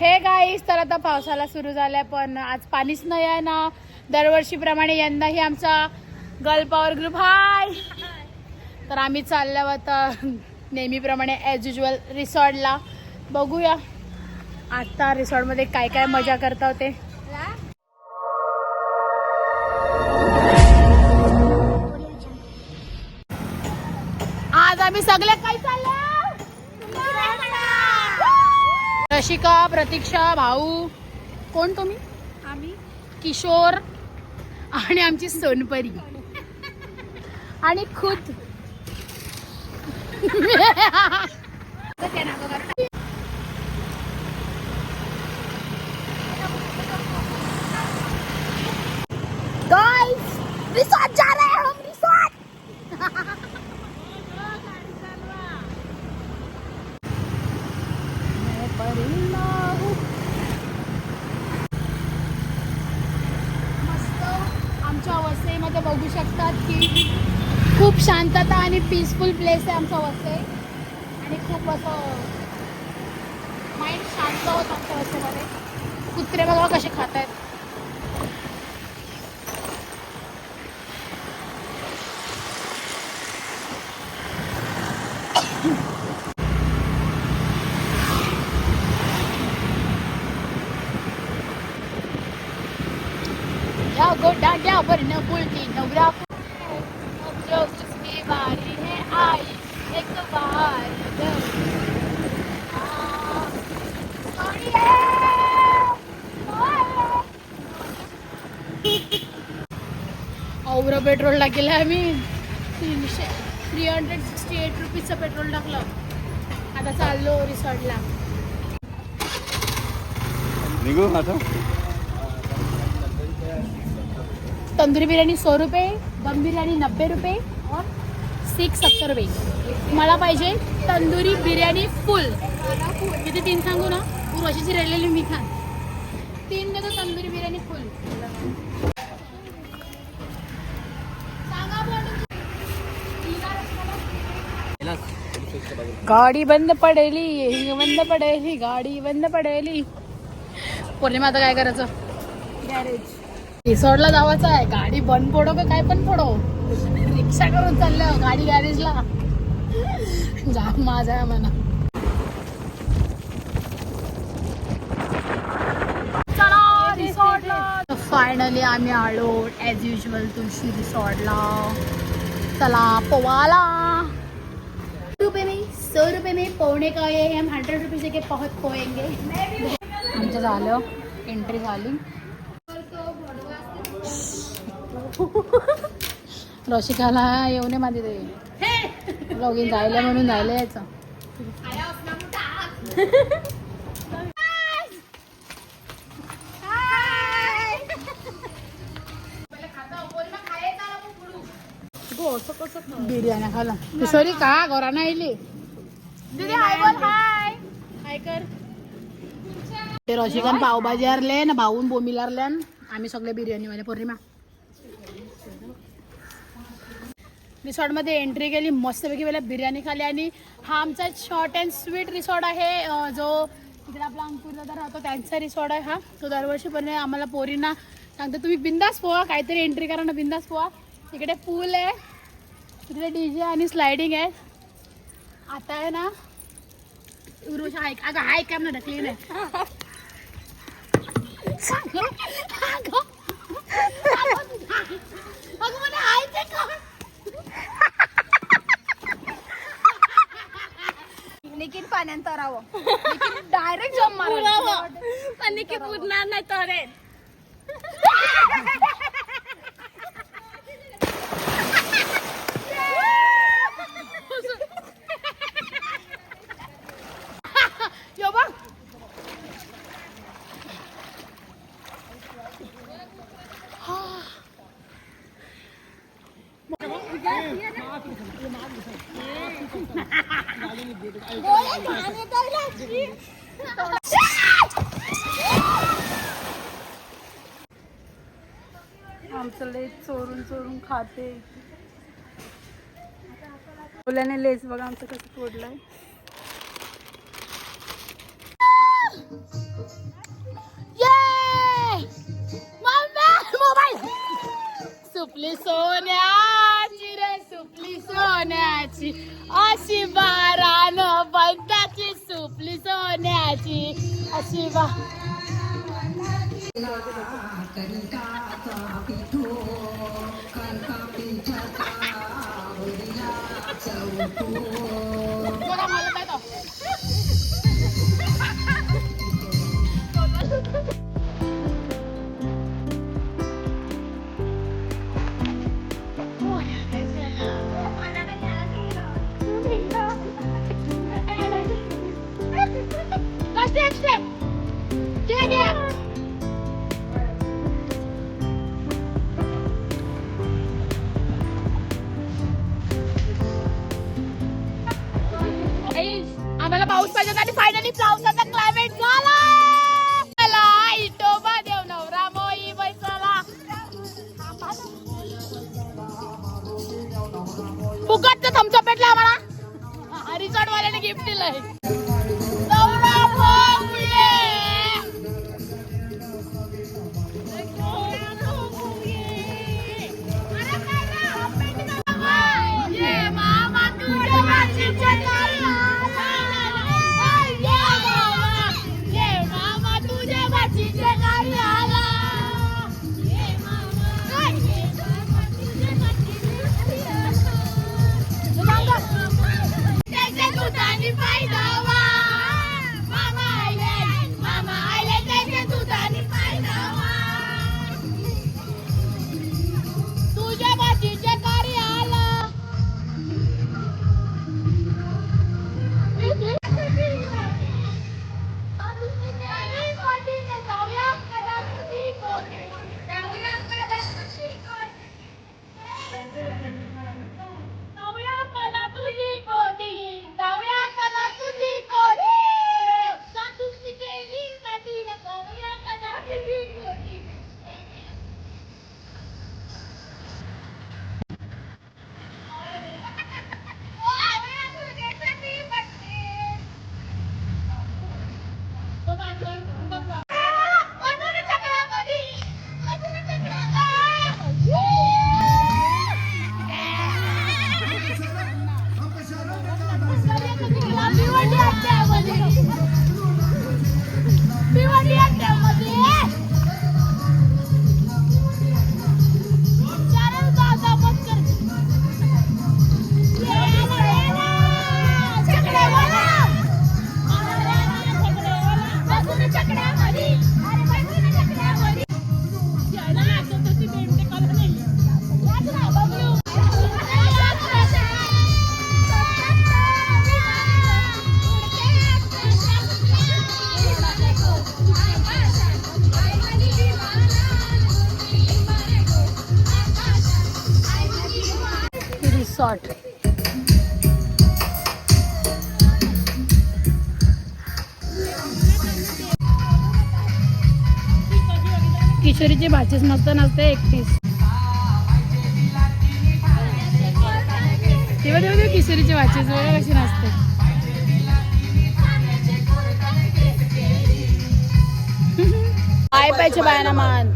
Hey guys तर आता पावसाला सुरू झालाय पण आज पाणीच नाही आहे ना. दरवर्षीप्रमाणे यंदाही आमचा गल्पावर ग्रुप हाय. तर आम्ही चाललो आता नेहमीप्रमाणे ॲज युजल रिसॉर्टला बघूया. आता रिसॉर्टमध्ये काय काय मजा करता होते. आज आम्ही सगळे काय चाललो रशिका प्रतीक्षा भाऊ. कोण तुम्ही? आम्ही. किशोर आणि आमची सोनपरी. आणि खुद गाइस रिसॉर्ट जा रहे हैं हम रिसॉर्ट मस्त. आमच्या वसईमध्ये बघू शकतात की खूप शांतता आणि पीसफुल प्लेस आहे आमचा वसई आणि खूप असं माइंड शांत होत आमच्या वसईमध्ये कुत्रे बघा कसे खात आहेत या गोडाड्यावर न भूलती नवरा अब उसकी बारी है आई एक बार औरा पेट्रोल टाकेलं आम्ही. तीनशे थ्री हंड्रेड सिक्स्टी एट रुपीजचं पेट्रोल टाकलं. आता चाललो रिसॉर्टला. निघू आता. तंदूरी बिर्याणी सौ रुपये दम बिर्याणी नब्बे रुपये और सिक्स सत्तर रुपये. मला पाहिजे तंदुरी बिर्याणी फुल किती तीन सांगू ना? उर्वशीची राहिलेली मी खान तीन देतो तंदुरी बिर्याणी फुल गाडी बंद पडेली हिंग बंद पडेली गाडी बंद पडेली. पौर्णिमा आता काय करायचं? गॅरेज रिसॉर्टला जावायचं आहे. गाडी बंद फोडो का काय पण फोडो रिक्षा करून चाललं हो, गाडी गॅरेजला. जाम माझा आहे म्हणा चला रिसॉर्टला. फायनली आम्ही आलो ॲज युजल तुळशी रिसॉर्टला. चला पोवाला. रुपये में सौ रुपये में पौने का ये हम हंड्रेड रुपीज के पहुंच पोएंगे. आमचं झालं एंट्री झाली. रसिकाला येऊ नये माझे ते लॉगिन जायला म्हणून जायला यायचं. बिर्याणी खाला सॉरी का घरा नाही आली दीदी हाय बोल हाय हाय कर. ते रसिकन पावभाजी हरले ना भाऊन बोंबील हरल्यान आम्ही सगळे बिर्याणी वाले पौर्णिमा. रिसॉर्टमध्ये एंट्री केली मस्तपैकी वेळेला बिर्याणी खाली आणि हा आमचा शॉर्ट अँड स्वीट रिसॉर्ट आहे जो इकडे आपला अंकुर दादा राहतो त्यांचा रिसॉर्ट आहे हा. तो दरवर्षीपणे आम्हाला पोरींना सांगतो तुम्ही बिंदास पोहा काहीतरी एंट्री करा ना बिंदास पोहा. इकडे पूल आहे तिकडे डी जे आणि स्लायडिंग आहे. आता आहे ना उरुष हाय अगं हाय काम ना ढकली नाही. अगं, अगं, अगं मला हाय ते का निकीन पाण्यात तरावं डायरेक्ट जम जाते ओल्याने लेस बघा आमचं कसं फोडलंय. सुपली सोन्याची रे सुपली सोन्याची. अशी न बंदाची सुपली सोन्याची. अशी बा बघा पाऊस पाहिजे आणि फायनली पावसाचा क्लायमेट झाला. चला इटोबा देव नवरा मोई बैसला फुकटचं थमचं पेटलं आम्हाला. रिसॉर्ट वाल्याने गिफ्ट दिलंय. रिसॉर्ट किशोरीची भाजीच मस्त नसते एकटीस तेव्हा तेव्हा किशोरीची भाजीच वेगळं कशी नसते. काय पाहिजे बायना मान.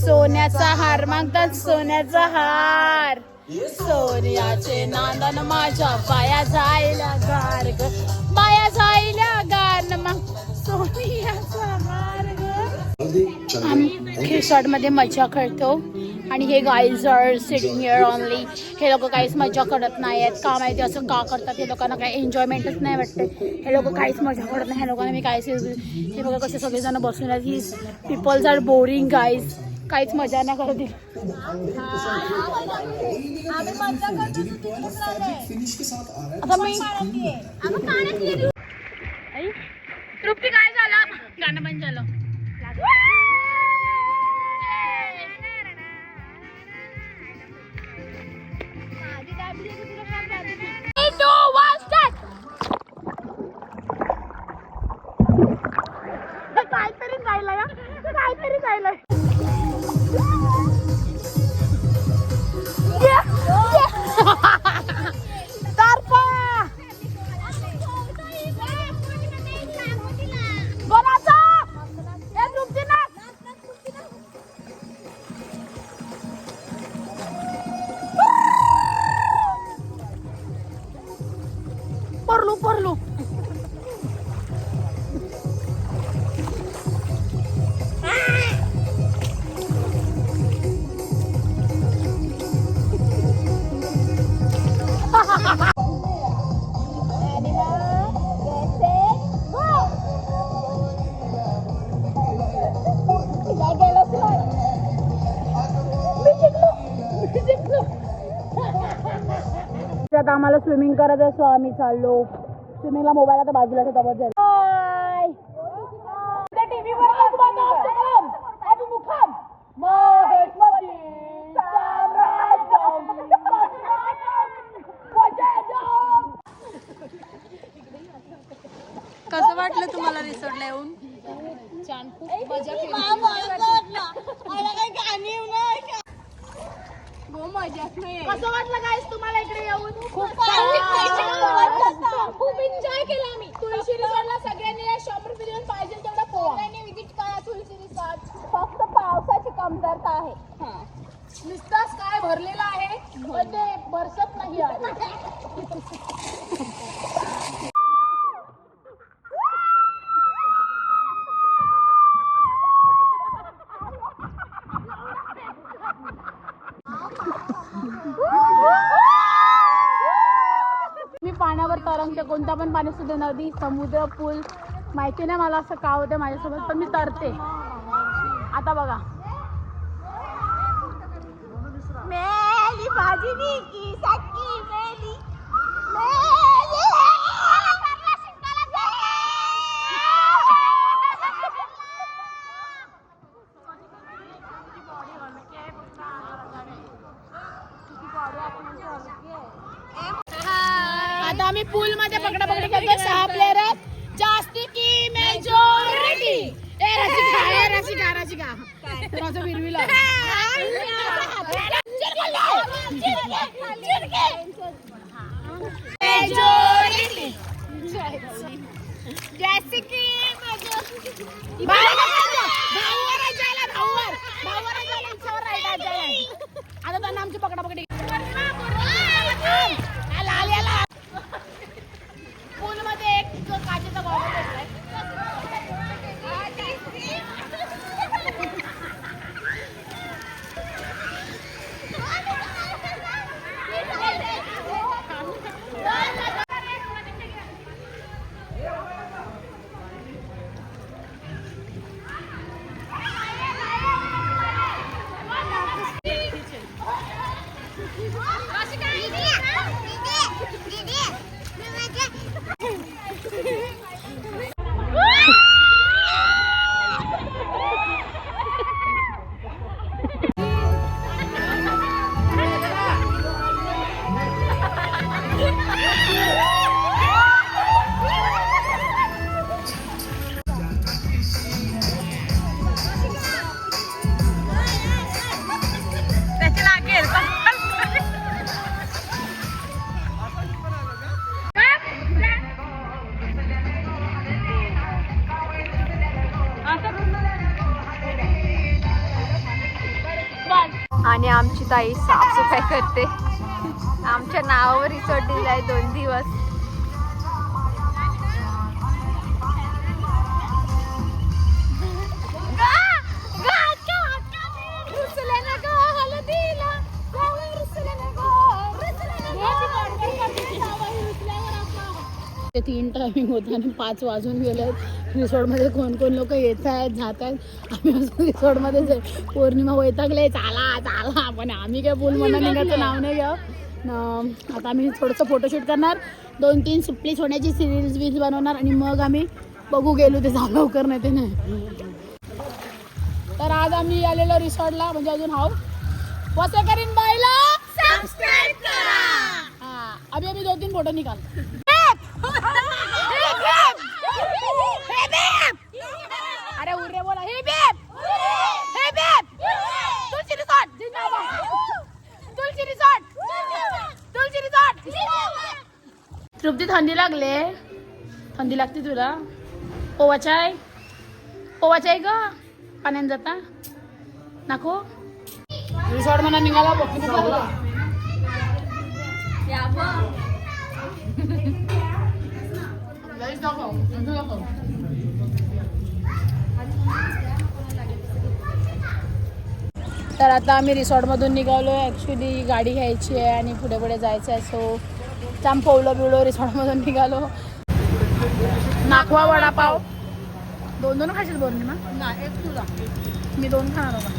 सोन्याचा हार मागतात सोन्याचा हार. सोन्याचे नांदन माझ्या पाया जायला गार ग पाया जायला गार मग आम्ही रिसॉर्टमध्ये मजा करतो. आणि हे guys are sitting here only हे लोक काहीच मजा करत नाही आहेत का माहिती असं का करतात? हे लोकांना काही एन्जॉयमेंटच नाही वाटते. हे लोक काहीच मजा करत नाही. ह्या लोकांना मी काहीच हे बघा कसे सगळेजण बसून आहेत. ही पीपल्स आर बोरिंग गाईज काहीच मजा नाही करत आता मी तृप्ती काय झालं? गाणं बंद झालं. काहीतरी जायला काहीतरी जायला Yeah! Yeah! स्विमिंग करत सो आम्ही चाललो. स्विमिंगला मोबाईल आता बाजूला ठेवता बस कसं वाटलं तुम्हाला रिसॉर्टला येऊन छान खूप मजा केली कसं वाटलं गाईस तुम्हाला इकडे येऊन खूप खूप एन्जॉय केला आम्ही तुळशी रिसॉर्टला सगळ्यांनी या शंभर मिलियन पाहिजे तेवढं पोहा सगळ्यांनी विजिट करा तुळशी रिसॉर्ट फक्त पावसाची कमतरता आहे नुसता स्काय भरलेला आहे पण ते बरसत नाही आहे मी पाण्यावर तरंगते कोणत्या पण पाणी सुद्धा नदी समुद्र पूल माहिती नाही मला असं का होतं माझ्यासोबत पण मी तरते. आता बघा. मेली भाजी मेली आता आम्ही पूल मध्ये पकडा पकडी करतो सहा प्लेअर आहेत. जास्ती की मेजॉरिटी ए रसिका ए रसिका रसिका माझं विरविला. मेजॉरिटी जैसे की भाऊवर जायला भाऊवर. भाऊवर जायला. आता त्यांना आमची पकडा पकडी. आमची ताई साफसफाई करते. आमच्या नावावर रिसॉर्ट दिलाय दोन दिवस. ते तीन टायमिंग होतं आणि पाच वाजून गेले रिसॉर्टमध्ये कोण कोण लोक येत आहेत जात आहेत. आम्ही रिसॉर्टमध्येच आहे पौर्णिमा वैतागले चाला चाला. पण आम्ही काय पूल म्हणून निघायचं नाव नाही घ्या आता आम्ही थोडंसं फोटोशूट करणार. दोन तीन सुपली सोन्याची सिरीज वीज बनवणार आणि मग आम्ही बघू गेलो ते जाऊ लवकर नाही ते नाही. तर आज आम्ही आलेलो रिसॉर्टला म्हणजे अजून हाव. वसे करीन बायला सबस्क्राईब करा. हा अभी अभी दो तीन फोटो निकाल. अरे उर्रे बोला हे babe hey babe Tulsi resort जिंदाबाद तुलसी रिसॉर्ट तुलसी रिसॉर्ट तृप्ती थंडी लागले. थंडी लागते तुला. पोवा चाय. पोवा चाय ग. पाण्यात जाता. नको रिसॉर्ट म्हणा निघाला बघ. तर आता आम्ही रिसॉर्टमधून निघालो ॲक्च्युली गाडी घ्यायची आहे आणि पुढे पुढे जायचं आहे सो चांपवलं बिवलं रिसॉर्टमधून निघालो. नाखवा वडापाव. दोन दोन खाशील पौर्णिमा मी दोन खाणार